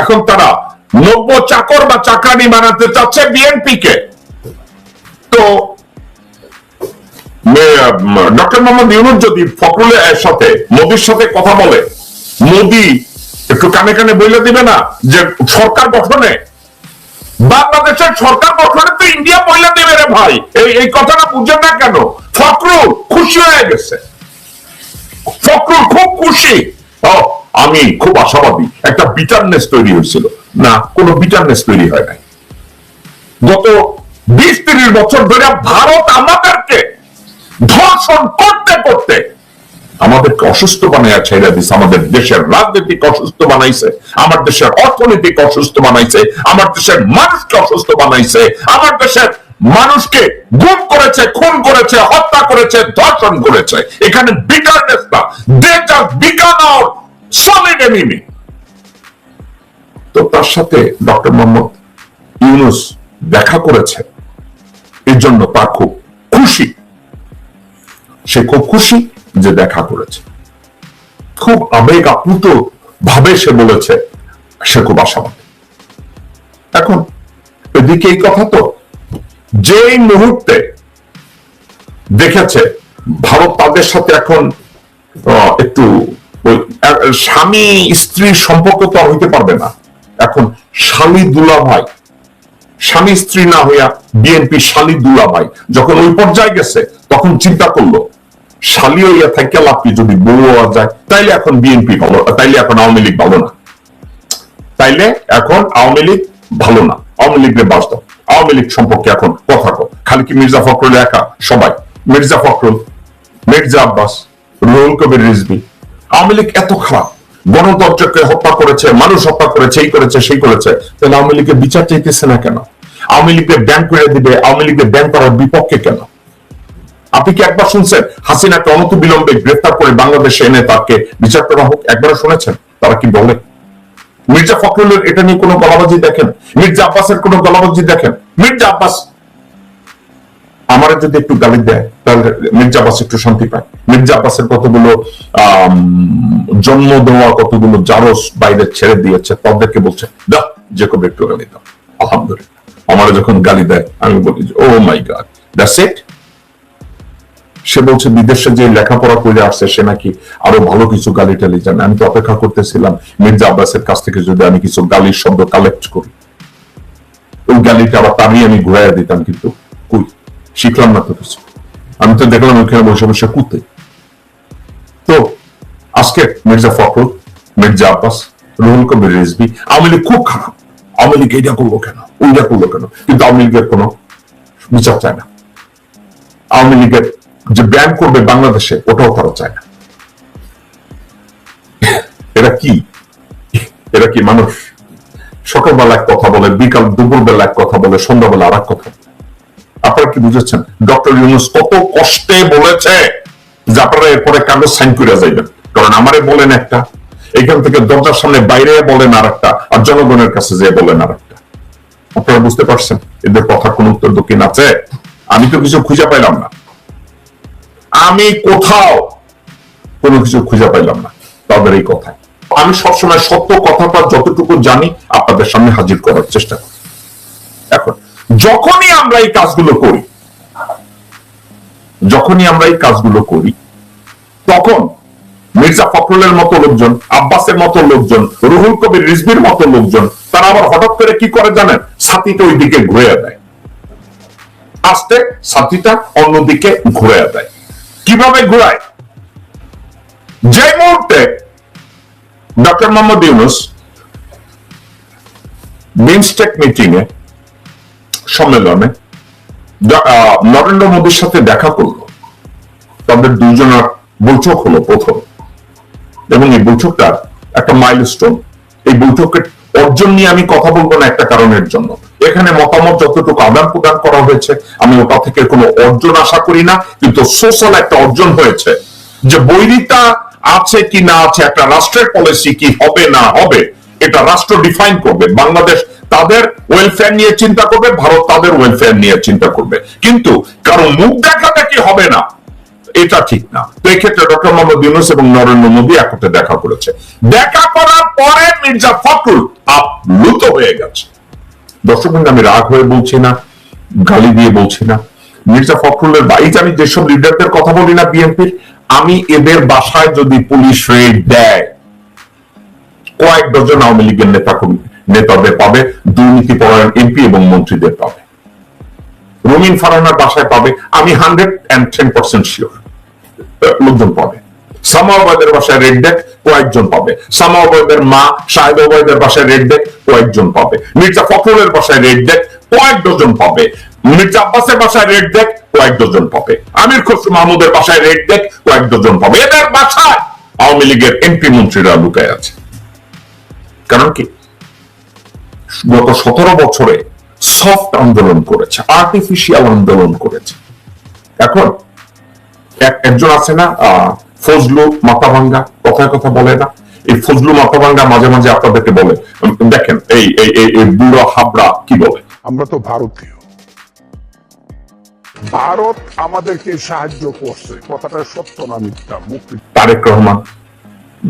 এখন তারা নব্য চাকর বা চাকরানি বানাতে চাচ্ছে বিএনপি কে তো ডক্টর মোহাম্মদ ইউনুস যদি ফখরুলের সাথে, মোদির সাথে কথা বলে, মোদি একটু কানে কানে বলে দিবে না যে সরকার গঠনে? বাংলাদেশের সরকার গঠনে তো ইন্ডিয়া বইলে দেবে রে ভাই। এই এই কথাটা বুঝেন না কেন? ফখরুল খুশি হয়ে গেছে। ফখরুল খুব খুশি। আমি খুব আশাবাদী। একটা বিটারনেস তৈরি হয়েছিল। না, কোনো বিটারনেস তৈরি হয় নাই। গত বিশ তিরিশ বছর ধরে ভারত আমাদেরকে ধর্ষণ করতে করতে আমাদেরকে অসুস্থ বানাইয়া ছেড়ে দিছে। আমাদের দেশের রাজনৈতিক অসুস্থ বানাইছে, আমার দেশের অর্থনৈতিক অসুস্থ বানাইছে, আমার দেশের মানুষকে অসুস্থ বানাইছে, আমার দেশের মানুষকে গুম করেছে, খুন করেছে, হত্যা করেছে, ধর্ষণ করেছে। এখানে বিটারনেস না দে জাস্ট সলিড এনিমি তো তার সাথে ডক্টর মোহাম্মদ ইউনুস দেখা করেছে। এর জন্য তার খুব খুশি। সে খুব খুশি যে দেখা করেছে। খুব আবেগ আপ্লুত ভাবে সে বলেছে, সে খুব আশাবাদী। এখন এদিকে এই কথা তো যেই মুহূর্তে দেখেছে, ভারত তাদের সাথে এখন একটু স্বামী স্ত্রীর সম্পর্ক তো আর হইতে পারবে না। এখন স্বামী দুলা ভাই স্বামী স্ত্রী না হইয়া বিএনপি শালী দুলা ভাই যখন ওই পর্যায়ে গেছে, তখন চিন্তা করল শালী হইয়া থাকে লাভি যদি বউ হওয়া যায়, তাইলে এখন বিএনপি ভালো, তাইলে এখন আওয়ামী লীগ ভালো না। তাইলে এখন আওয়ামী লীগ ভালো না। আওয়ামী লীগের বাস্তব আওয়ামী লীগ সম্পর্কে এখন কথা কো খালি কি মির্জা ফখরুল একা? সবাই। মির্জা ফখরুল, মির্জা আব্বাস, রুহুল কবির রিজবি আওয়ামী লীগ এত খারাপ। গণতন্ত্রকে হত্যা করেছে, মানুষ হত্যা করেছে, এই করেছে, সেই করেছে। তাহলে আওয়ামী লীগের বিচার চাইতেছে না কেন? আওয়ামী লীগের ব্যাংক করে দিবে, আওয়ামী লীগের ব্যাংক করার বিপক্ষে কেন? আপনি কি একবার শুনছেন, হাসিনাকে অনত বিলম্বে গ্রেফতার করে বাংলাদেশে এনে তাকে বিচার করা হোক? একবার শুনেছেন? তারা কি বলে? মির্জা ফখরুলের এটা নিয়ে কোনো গলাবাজি দেখেন? মির্জা আব্বাসের কোনো গলাবাজি দেখেন? মির্জা আব্বাস আমার যদি একটু গালি দেয়, তাহলে মির্জা আব্বাস একটু শান্তি পায়। মির্জা আব্বাসের কতগুলো জন্ম দেওয়া, কতগুলো জারস বাইরে ছেড়ে দিয়েছে, তাদেরকে বলছে দাও যে কবে একটু গালি দাও। আলহামদুলিল্লাহ। আমার যখন গালি দেয়, আমি বলি ও মাই গড দ্যাটস ইট সে বলছে, বিদেশে যে লেখাপড়া করে আসছে, সে নাকি আরও ভালো কিছু গালি টালি জানে। আমি তো অপেক্ষা করতেছিলাম, মির্জা আব্বাসের কাছ থেকে যদি আমি কিছু গালির শব্দ কালেক্ট করি। ওই গালিটা আবার তারই আমি ঘুরাইয়া দিতাম কিন্তু। শিখলাম না তো কিছু। আমি তো দেখলাম ওইখানে বসে বসে কুতে তো আজকে মির্জা ফখরুল, মির্জা আব্বাস, রুহুল কবির রিজবি আওয়ামী লীগ খুব খারাপ। আওয়ামী লীগ এইটা করল কেন? ওইটা করল কেন? কিন্তু আওয়ামী লীগের কোনো বিচার চায় না। আওয়ামী লীগের যে ব্যান করবে বাংলাদেশে, ওটাও তারা চায় না। এরা কি? এরা কি মানুষ? সকালবেলা এক কথা বলে, বিকাল দুপুরবেলা এক কথা বলে, সন্ধ্যাবেলা আর এক কথা বলে। আপনারা কি বুঝেছেন? ডক্টর ইউনুস কত কষ্টে বলেছে যে আপনারা এরপরে কাগজ সাইন করে যাইবেন। কারণ আমারে বলেন একটা, এখান থেকে দরজার সামনে বাইরে বলেন আর একটা আর জনগণের কাছে যে বলেন আর একটা আপনারা বুঝতে পারছেন? এদের কথা কোন উত্তর দক্ষিণ আছে? আমি তো কিছু খুঁজে পাইলাম না। আমি কোথাও কোনো কিছু খুঁজে পাইলাম না তাদের এই কথায়। আমি সবসময় সত্য কথাটা যতটুকু জানি আপনাদের সামনে হাজির করার চেষ্টা করি। এখন যখনই আমরা এই কাজগুলো করি, যখনই আমরা এই কাজগুলো করি, তখন মির্জা ফখরুলের মতো লোকজন, আব্বাসের মতো লোকজন, রুহুল কবির রিজবির মতো লোকজন, তারা আবার হঠাৎ করে কি করে জানেন? ছাতিটা ওই দিকে ঘুরে দেয়। আস্তে ছাতিটা অন্যদিকে ঘুরে দেয়। কীভাবে ঘুরায়? যে মুহূর্তে doctor Mohammad Yunus BIMSTEC meeting এ সম্মেলনে নরেন্দ্র মোদীর সাথে দেখা করল। তাদের দুজনের বৈঠক হলো প্রথম। এবং এই বৈঠকটা একটা মাইলস্টোন এই বৈঠকের অর্জন নিয়ে আমি কথা বলব না একটা কারণের জন্য। এখানে মতামত যতটুকু আদান প্রদান করা হয়েছে, আমি ওটা থেকে কোনো অর্জন আশা করি না। কিন্তু সোশ্যাল একটা অর্জন হয়েছে যে বৈরিতা আছে কি না আছে, একটা রাষ্ট্রের পলিসি কি হবে না হবে, এটা রাষ্ট্র ডিফাইন করবে। বাংলাদেশ তাদের ওয়েলফেয়ার নিয়ে চিন্তা করবে, ভারত তাদের ওয়েলফেয়ার নিয়ে চিন্তা করবে। কিন্তু কারও মুখ দেখা দেখি হবে না? এটা ঠিক না। তো এক্ষেত্রে ডক্টর মোহাম্মদ ইউনুস এবং নরেন্দ্র মোদী একত্রে দেখা করেছে। দেখা করার পরে মির্জা ফখরুল আপ লুত হয়ে গেছে। দর্শক আমি রাগ হয়ে বলছি না, গালি দিয়ে বলছি না। মির্জা ফখরুলের বাড়িতে আমি যেসব লিডারদের কথা বলি না বিএনপির, আমি এদের বাসায় যদি পুলিশ রেড দেয়, কয়েক ডজন আওয়ামী লীগের নেতা কর্মী- নেতাদের পাবে দুর্নীতি পরায়ণ এমপি এবং মন্ত্রীদের পাবে। রঙিন ফারানার বাসায় পাবে, আমি hundred and ten percent sure লোকজন পাবে। সামাওয়াবাদের বাসায় রেড ডেক কয়েকজন পাবে। সামাওয়াবাদের মা শাহেদ ওবায়দের বাসায় রেড ডেক কয়েকজন পাবে। মির্জা ফখরুলের বাসায় রেড ডেক কয়েক ডজন পাবে। মির্জা আব্বাসের বাসায় রেড ডেক কয়েক ডজন পাবে। আমির খসরু মাহমুদের বাসায় রেড ডেক কয়েক ডজন পাবে। এদের বাসায় আওয়ামী লীগের এমপি মন্ত্রীরা লুকায় আছে। কারণ কি? গত সতেরো বছরে সফট আন্দোলন করেছে আর্টিফিশিয়াল আন্দোলন করেছে। এখন একজন আছে না ফজলু মাথাভাঙ্গা কথায় কথা বলে না। এই ফজলু মাথাভাঙ্গা মাঝে মাঝে আপনাদেরকে বলে দেখেন এই এই বুড়ো হাবড়া কি বলে? আমরা তো ভারতীয়। ভারত আমাদেরকে সাহায্য করছে কথাটা সত্য না মিথ্যা মুক্তি তারেক রহমান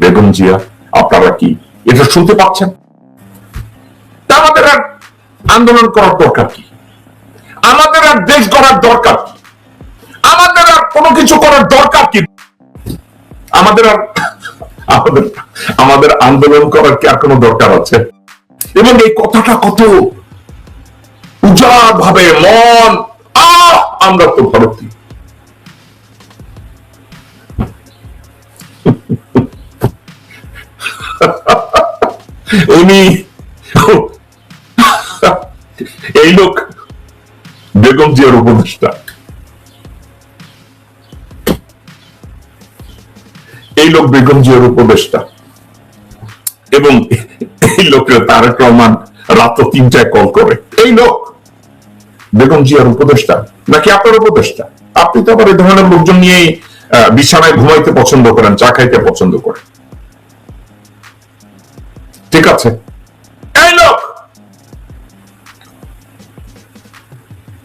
বেগম জিয়া আপনারা কি এটা শুনতে পাচ্ছেন? আমাদের আর আন্দোলন করার দরকার কি? আমাদের আর দেশ গড়ার দরকার কি? আমাদের আর কোনো কিছু করার দরকার কি? আমাদের আর আমাদের আমাদের আন্দোলন করার কি আর কোনো দরকার আছে? এবং এই কথাটা কত উজাড় ভাবে মন আমরা তো ভারতীয়। উনি এই লোক বেগম জিয়ার উপদেষ্টা। এই লোক বেগম জিয়ার উপদেষ্টা। এবং এই লোকের তারেক রহমান রাত তিনটায় কল করে। এই লোক বেগম জিয়ার উপদেষ্টা নাকি আপনার উপদেষ্টা? আপনি তো আবার এই ধরনের লোকজন আহ, বিছানায় ঘুমাইতে পছন্দ করেন চা খাইতে পছন্দ করেন। ঠিক আছে? এই লোক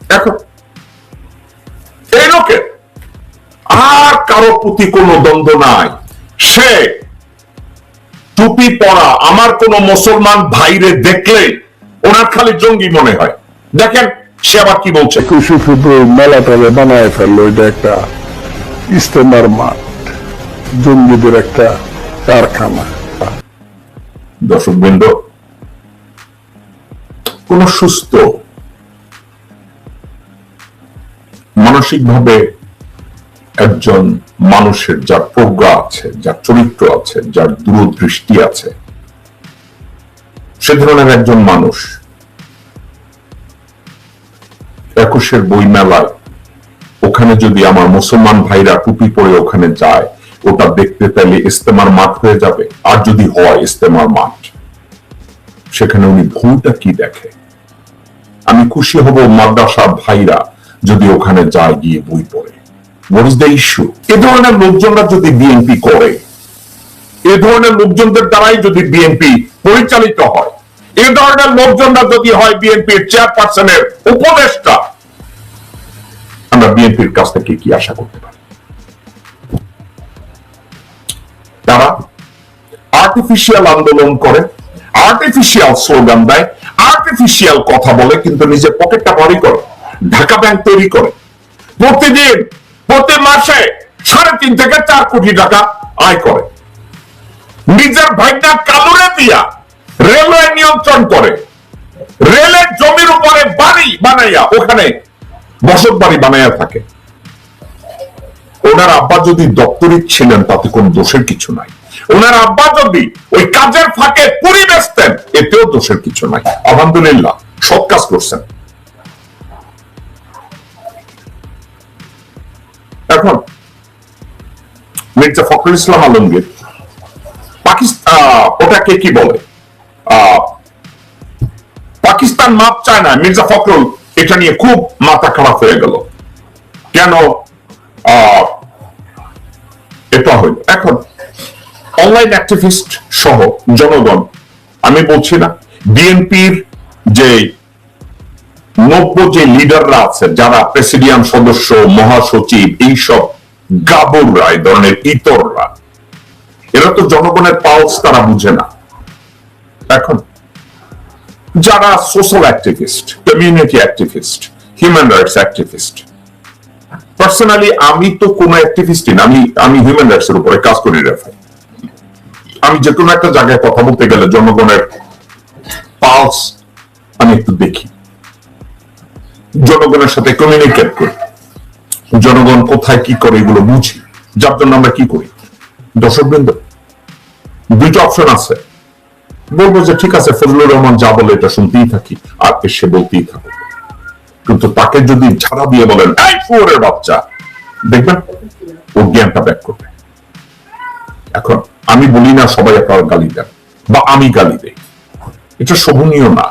দেখো এই লোকে আর কারও প্রতি কোনো দ্বন্দ্ব নাই। সে টুপি পরা আমার কোন মুসলমান ভাইরে দেখলে ওনার খালি জঙ্গি মনে হয়। দেখেন সে আবার কি বলছে? একুশে ফেব্রুয়ারি মেলাটারে বানায় ফেলল এটা একটা ইস্তেমার মাঠ জঙ্গিদের একটা কারখানা। দর্শক বৃন্দ কোন সুস্থ মানসিকভাবে একজন মানুষের যার প্রজ্ঞা আছে, যার চরিত্র আছে, যার দূরদৃষ্টি আছে, সে ধরনের একজন মানুষ একুশের বই মেলায় ওখানে যদি আমার মুসলমান ভাইরা টুপি পরে ওখানে যায়, ওটা দেখতে পেলে ইস্তেমার মাঠ হয়ে যাবে। আর যদি হয় ইস্তেমার মাঠ, সেখানে উনি ভুলটা কি দেখে? আমি খুশি হব মাদ্রাসা ভাইরা যদি ওখানে যায় গিয়ে বই পড়ে। হোয়াট ইজ দ্য ইস্যু এ ধরনের লোকজনরা যদি বিএনপি করে, এ ধরনের লোকজনদের দ্বারাই যদি বিএনপি পরিচালিত হয়, এ ধরনের লোকজনরা যদি হয় বিএনপির চেয়ারপারসনের উপদেষ্টা, আমরা বিএনপির কাছ থেকে কি আশা করতে পারি? তারা আর্টিফিশিয়াল আন্দোলন করে আর্টিফিশিয়াল স্লোগান দেয় আর্টিফিশিয়াল কথা বলে, কিন্তু নিজের পকেটটা ভারী করে। ঢাকা ব্যাংক তৈরি করে। প্রতিদিন, প্রতি মাসে সাড়ে তিন থেকে চার কোটি টাকা আয় করে। নিজের ভাইটা কালুরে দিয়া রেলওয়ে নিয়ন্ত্রণ করে। রেলের জমির উপরে বাড়ি বানাইয়া ওখানে বসত বাড়ি বানাইয়া থাকে। ওনার আব্বা যদি দপ্তরিক ছিলেন, তাতে কোন দোষের কিছু নাই। ওনার আব্বা যদি ওই কাজের ফাঁকে পুরি বেচতেন এতেও দোষের কিছু নাই। আলহামদুলিল্লাহ, সৎ কাজ করছেন। এখন মির্জা ফখরুল ইসলাম আলমগীর পাকিস্তান ওটাকে কি বলে? পাকিস্তান মাপ চায় না, মির্জা ফখরুল এটা নিয়ে খুব মাথা খারাপ হয়ে গেল। কেন? এটা হইল এখন অনলাইন অ্যাক্টিভিস্ট সহ জনগণ, আমি বলছি না বিএনপির যে নব্য যে লিডাররা আছে, যারা প্রেসিডিয়াম সদস্য, মহাসচিব, এইসব গাবররা এই ধরনের ইতররা, এরা তো জনগণের পালস তারা বুঝে না। এখন, যারা social activist, community activist, human rights activist, personally আমি তো কোনো অ্যাক্টিভিস্টই না, আমি আমি হিউম্যান রাইটস এর উপরে কাজ করি রেফাই আমি যে কোনো একটা জায়গায় কথা বলতে গেলে জনগণের পালস আমি একটু দেখি। জনগণের সাথে কমিউনিকেট করি। জনগণ কোথায় কি করে এগুলো বুঝি, যার জন্য আমরা কি করি? দর্শক বৃন্দ দুইটা অপশন আছে। বলব যে ঠিক আছে, ফজলুর রহমান যা বলে এটা শুনতেই থাকি, আর সে বলতেই থাকো কিন্তু তাকে যদি ঝাড়া দিয়ে বলেন, এই বাচ্চা দেখবেন ওর জ্ঞানটা ব্যাক করবে। এখন আমি বলি না সবাই আপনার গালি দেন, বা আমি গালি দেই। এটা শোভনীয় না।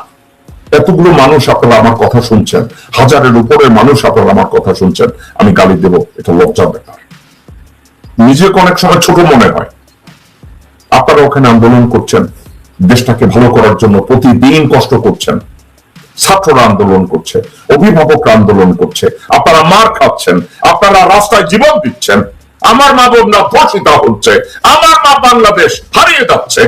এতগুলো মানুষ আপনারা আমার কথা শুনছেন, হাজারের উপরের মানুষ আপনারা আমার কথা শুনছেন, আমি গালি দেব, এটা লজ্জার ব্যাপার। নিজেকে অনেক সময় ছোট মনে হয়। আপনারা ওখানে আন্দোলন করছেন, দেশটাকে ভালো করার জন্য প্রতিদিন কষ্ট করছেন, ছাত্ররা আন্দোলন করছে, অভিভাবকরা আন্দোলন করছে, আপনারা মার খাচ্ছেন, আপনারা রাস্তায় জীবন দিচ্ছেন, আমার মা বোনরা ধর্ষিত হচ্ছে, আমার মা বাংলাদেশ হারিয়ে যাচ্ছে।